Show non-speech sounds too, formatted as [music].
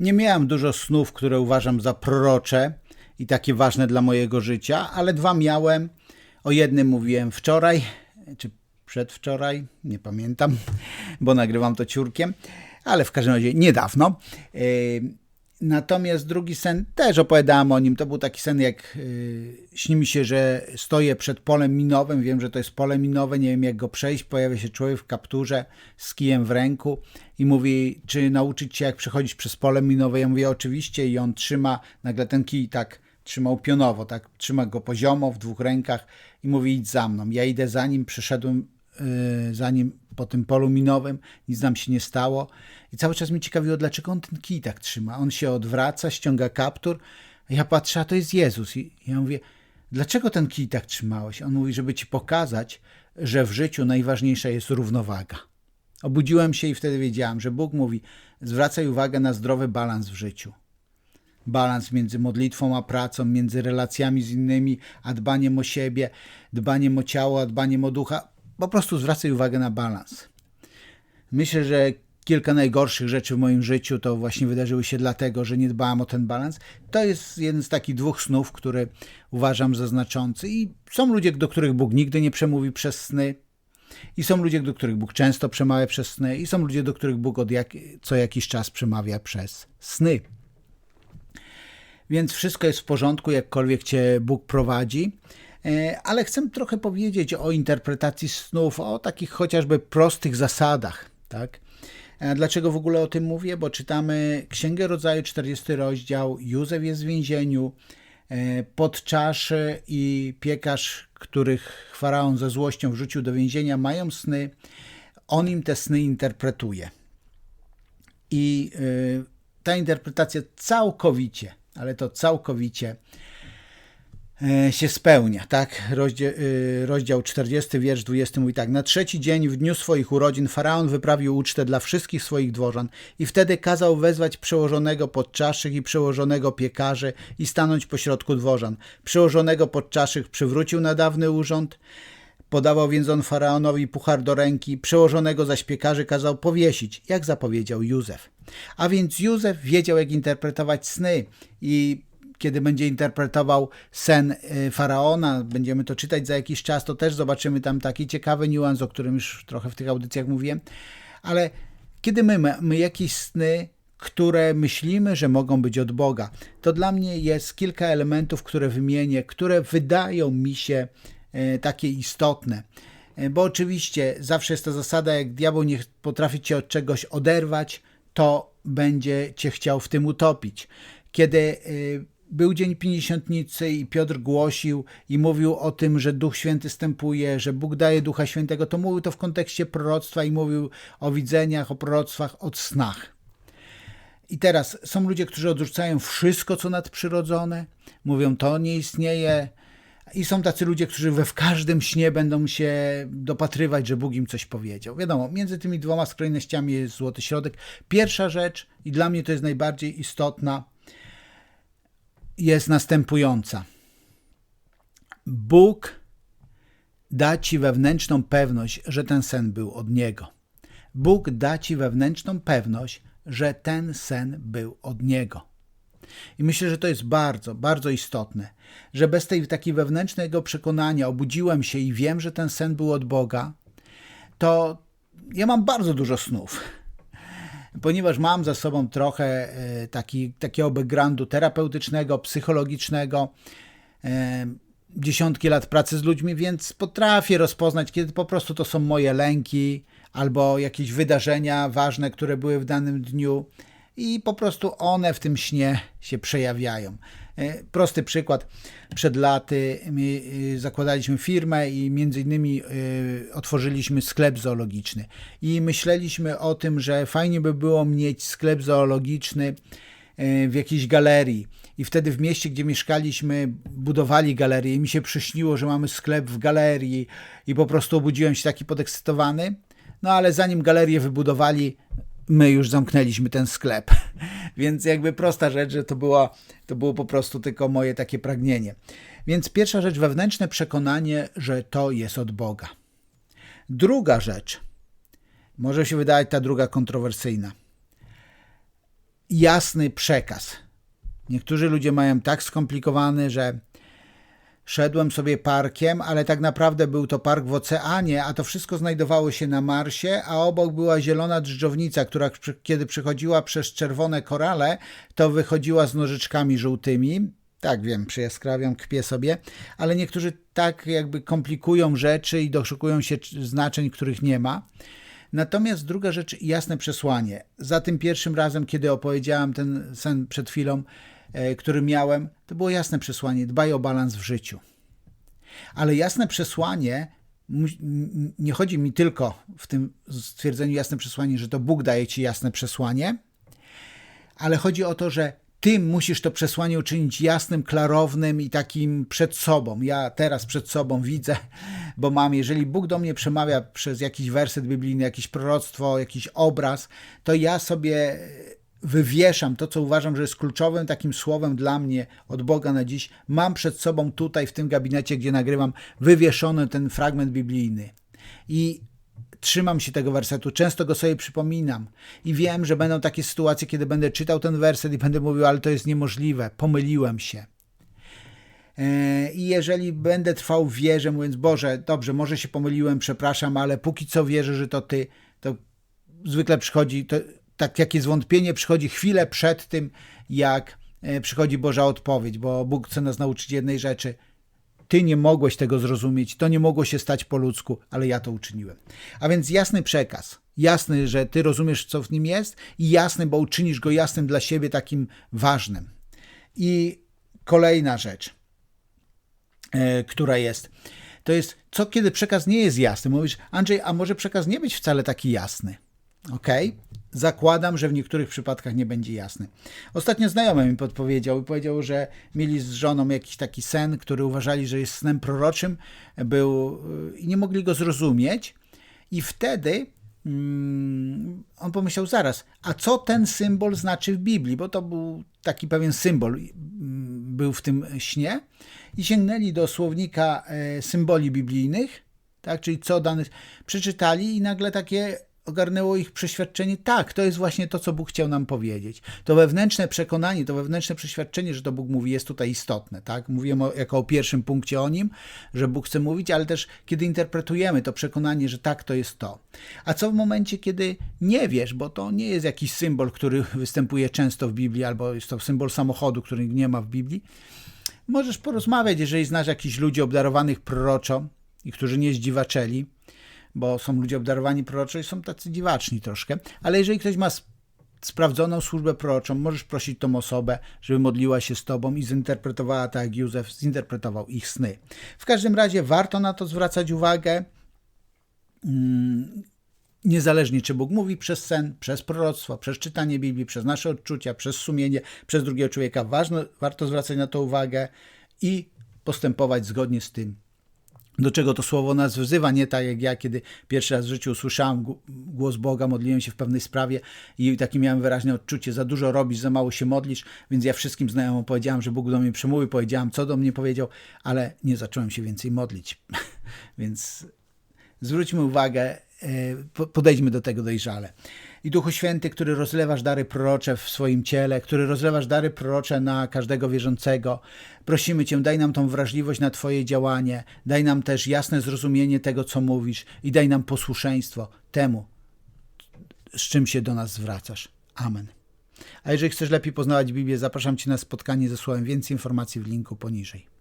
Nie miałem dużo snów, które uważam za prorocze i takie ważne dla mojego życia, ale dwa miałem. O jednym mówiłem wczoraj, czy przedwczoraj, nie pamiętam, bo nagrywam to ciurkiem, ale w każdym razie niedawno. Yy, natomiast drugi sen też opowiadałem o nim. To był taki sen, jak yy, śni mi się, że stoję przed polem minowym. Wiem, że to jest pole minowe, nie wiem jak go przejść. Pojawia się człowiek w kapturze z kijem w ręku i mówi, czy nauczyć się jak przechodzić przez pole minowe. Ja mówię, oczywiście, i on trzyma nagle ten kij tak trzymał pionowo, tak, trzyma go poziomo w dwóch rękach i mówi idź za mną. Ja idę za nim, przyszedłem yy, za nim po tym polu minowym, nic nam się nie stało i cały czas mi ciekawiło, dlaczego on ten kij tak trzyma. On się odwraca, ściąga kaptur, ja patrzę, a to jest Jezus i ja mówię, dlaczego ten kij tak trzymałeś? On mówi, żeby ci pokazać, że w życiu najważniejsza jest równowaga. Obudziłem się i wtedy wiedziałem, że Bóg mówi, zwracaj uwagę na zdrowy balans w życiu balans między modlitwą a pracą, między relacjami z innymi, a dbaniem o siebie, dbaniem o ciało, a dbaniem o ducha. Po prostu zwracaj uwagę na balans. Myślę, że kilka najgorszych rzeczy w moim życiu to właśnie wydarzyły się dlatego, że nie dbałem o ten balans. To jest jeden z takich dwóch snów, które uważam za znaczący. I są ludzie, do których Bóg nigdy nie przemówi przez sny. I są ludzie, do których Bóg często przemawia przez sny. I są ludzie, do których Bóg od jak, co jakiś czas przemawia przez sny więc wszystko jest w porządku, jakkolwiek cię Bóg prowadzi. E, ale chcę trochę powiedzieć o interpretacji snów, o takich chociażby prostych zasadach. Tak? E, dlaczego w ogóle o tym mówię? Bo czytamy Księgę Rodzaju, 40 rozdział, Józef jest w więzieniu, e, podczas i piekarz, których faraon ze złością wrzucił do więzienia, mają sny. On im te sny interpretuje. I ta interpretacja całkowicie ale to całkowicie e, się spełnia, tak? Rozdział, e, rozdział 40, wiersz 20 mówi tak. Na trzeci dzień w dniu swoich urodzin faraon wyprawił ucztę dla wszystkich swoich dworzan i wtedy kazał wezwać przełożonego podczaszych i przełożonego piekarzy i stanąć pośrodku dworzan. Przełożonego podczaszych przywrócił na dawny urząd, Podawał więc on faraonowi puchar do ręki, przełożonego zaś piekarzy kazał powiesić, jak zapowiedział Józef. A więc Józef wiedział, jak interpretować sny i kiedy będzie interpretował sen y, faraona, będziemy to czytać za jakiś czas, to też zobaczymy tam taki ciekawy niuans, o którym już trochę w tych audycjach mówiłem. Ale kiedy my mamy jakieś sny, które myślimy, że mogą być od Boga, to dla mnie jest kilka elementów, które wymienię, które wydają mi się E, takie istotne. E, bo oczywiście zawsze jest ta zasada, jak diabeł nie potrafi cię od czegoś oderwać, to będzie cię chciał w tym utopić. Kiedy był Dzień Pięćdziesiątnicy i Piotr głosił i mówił o tym, że Duch Święty stępuje, że Bóg daje Ducha Świętego, to mówił to w kontekście proroctwa i mówił o widzeniach, o proroctwach, o snach. I teraz są ludzie, którzy odrzucają wszystko, co nadprzyrodzone, mówią, to nie istnieje, i są tacy ludzie, którzy we w każdym śnie będą się dopatrywać, że Bóg im coś powiedział. Wiadomo, między tymi dwoma skrajnościami jest złoty środek. Pierwsza rzecz, i dla mnie to jest najbardziej istotna, jest następująca. Bóg da ci wewnętrzną pewność, że ten sen był od Niego. Bóg da ci wewnętrzną pewność, że ten sen był od Niego. I myślę, że to jest bardzo, bardzo istotne, że bez tej takiej wewnętrznego przekonania obudziłem się i wiem, że ten sen był od Boga, to ja mam bardzo dużo snów. Ponieważ mam za sobą trochę e, taki, takiego backgroundu terapeutycznego, psychologicznego, e, dziesiątki lat pracy z ludźmi, więc potrafię rozpoznać, kiedy po prostu to są moje lęki albo jakieś wydarzenia ważne, które były w danym dniu i po prostu one w tym śnie się przejawiają. E, prosty przykład. Przed laty e, zakładaliśmy firmę i między innymi e, otworzyliśmy sklep zoologiczny. I myśleliśmy o tym, że fajnie by było mieć sklep zoologiczny w jakiejś galerii. I wtedy w mieście, gdzie mieszkaliśmy, budowali galerię i mi się przyśniło, że mamy sklep w galerii i po prostu obudziłem się taki podekscytowany. No ale zanim galerię wybudowali, my już zamknęliśmy ten sklep. [laughs] Więc jakby prosta rzecz, że to było, to było po prostu tylko moje takie pragnienie. Więc pierwsza rzecz, wewnętrzne przekonanie, że to jest od Boga. Druga rzecz, może się wydawać ta druga kontrowersyjna. jasny przekaz. Niektórzy ludzie mają tak skomplikowany, że szedłem sobie parkiem, ale tak naprawdę był to park w oceanie, a to wszystko znajdowało się na Marsie, a obok była zielona drżownica, która kiedy przychodziła przez czerwone korale, to wychodziła z nożyczkami żółtymi. Tak wiem, przyjaskrawiam, kpię sobie, ale niektórzy tak jakby komplikują rzeczy i doszukują się znaczeń, których nie ma. Natomiast druga rzecz, jasne przesłanie. Za tym pierwszym razem, kiedy opowiedziałam ten sen przed chwilą, który miałem, to było jasne przesłanie: dbaj o balans w życiu. Ale jasne przesłanie nie chodzi mi tylko w tym stwierdzeniu jasne przesłanie, że to Bóg daje ci jasne przesłanie, ale chodzi o to, że ty musisz to przesłanie uczynić jasnym, klarownym i takim przed sobą. Ja teraz przed sobą widzę, [laughs] bo mam, jeżeli Bóg do mnie przemawia przez jakiś werset biblijny, jakieś proroctwo, jakiś obraz, to ja sobie wywieszam to, co uważam, że jest kluczowym takim słowem dla mnie od Boga na dziś. Mam przed sobą tutaj, w tym gabinecie, gdzie nagrywam, wywieszony ten fragment biblijny. I trzymam się tego wersetu, często go sobie przypominam i wiem, że będą takie sytuacje, kiedy będę czytał ten werset i będę mówił, ale to jest niemożliwe, pomyliłem się. E, I jeżeli będę trwał w wierze, mówiąc, Boże, dobrze, może się pomyliłem, przepraszam, ale póki co wierzę, że to Ty, to zwykle przychodzi, to, tak jakie zwątpienie przychodzi chwilę przed tym, jak e, przychodzi Boża odpowiedź, bo Bóg chce nas nauczyć jednej rzeczy – ty nie mogłeś tego zrozumieć, to nie mogło się stać po ludzku, ale ja to uczyniłem. A więc jasny przekaz. Jasny, że ty rozumiesz, co w nim jest, i jasny, bo uczynisz go jasnym dla siebie, takim ważnym. I kolejna rzecz, e, która jest, to jest, co kiedy przekaz nie jest jasny. Mówisz, Andrzej, a może przekaz nie być wcale taki jasny? Ok? Zakładam, że w niektórych przypadkach nie będzie jasny. Ostatnio znajomy mi podpowiedział i powiedział, że mieli z żoną jakiś taki sen, który uważali, że jest snem proroczym, był y, i nie mogli go zrozumieć. I wtedy mm, on pomyślał zaraz, a co ten symbol znaczy w Biblii? Bo to był taki pewien symbol, mm, był w tym śnie. I sięgnęli do słownika e, symboli biblijnych, tak, czyli co dany, przeczytali i nagle takie ogarnęło ich przeświadczenie, tak, to jest właśnie to, co Bóg chciał nam powiedzieć. To wewnętrzne przekonanie, to wewnętrzne przeświadczenie, że to Bóg mówi, jest tutaj istotne. Tak? Mówiłem o, jako o pierwszym punkcie o nim, że Bóg chce mówić, ale też kiedy interpretujemy to przekonanie, że tak, to jest to. A co w momencie, kiedy nie wiesz, bo to nie jest jakiś symbol, który [laughs] występuje często w Biblii, albo jest to symbol samochodu, który nie ma w Biblii, możesz porozmawiać, jeżeli znasz jakichś ludzi obdarowanych proroczo i którzy nie zdziwaczeli, bo są ludzie obdarowani proroczo i są tacy dziwaczni troszkę, ale jeżeli ktoś ma sprawdzoną służbę proroczą, możesz prosić tą osobę, żeby modliła się z tobą i zinterpretowała tak jak Józef zinterpretował ich sny. W każdym razie warto na to zwracać uwagę. Mm, niezależnie czy Bóg mówi przez sen, przez proroctwo, przez czytanie Biblii, przez nasze odczucia, przez sumienie, przez drugiego człowieka, ważne, warto zwracać na to uwagę i postępować zgodnie z tym, do czego to słowo nas wzywa, nie tak jak ja, kiedy pierwszy raz w życiu usłyszałem głos Boga, modliłem się w pewnej sprawie i takie miałem wyraźne odczucie, za dużo robisz, za mało się modlisz, więc ja wszystkim znajomym powiedziałem, że Bóg do mnie przemówił, powiedziałem, co do mnie powiedział, ale nie zacząłem się więcej modlić. [laughs] więc zwróćmy uwagę, e, podejdźmy do tego dojrzale. I Duchu Święty, który rozlewasz dary prorocze w swoim ciele, który rozlewasz dary prorocze na każdego wierzącego, prosimy Cię, daj nam tą wrażliwość na Twoje działanie, daj nam też jasne zrozumienie tego, co mówisz i daj nam posłuszeństwo temu, z czym się do nas zwracasz. Amen. A jeżeli chcesz lepiej poznawać Biblię, zapraszam Cię na spotkanie ze Słowem. Więcej informacji w linku poniżej.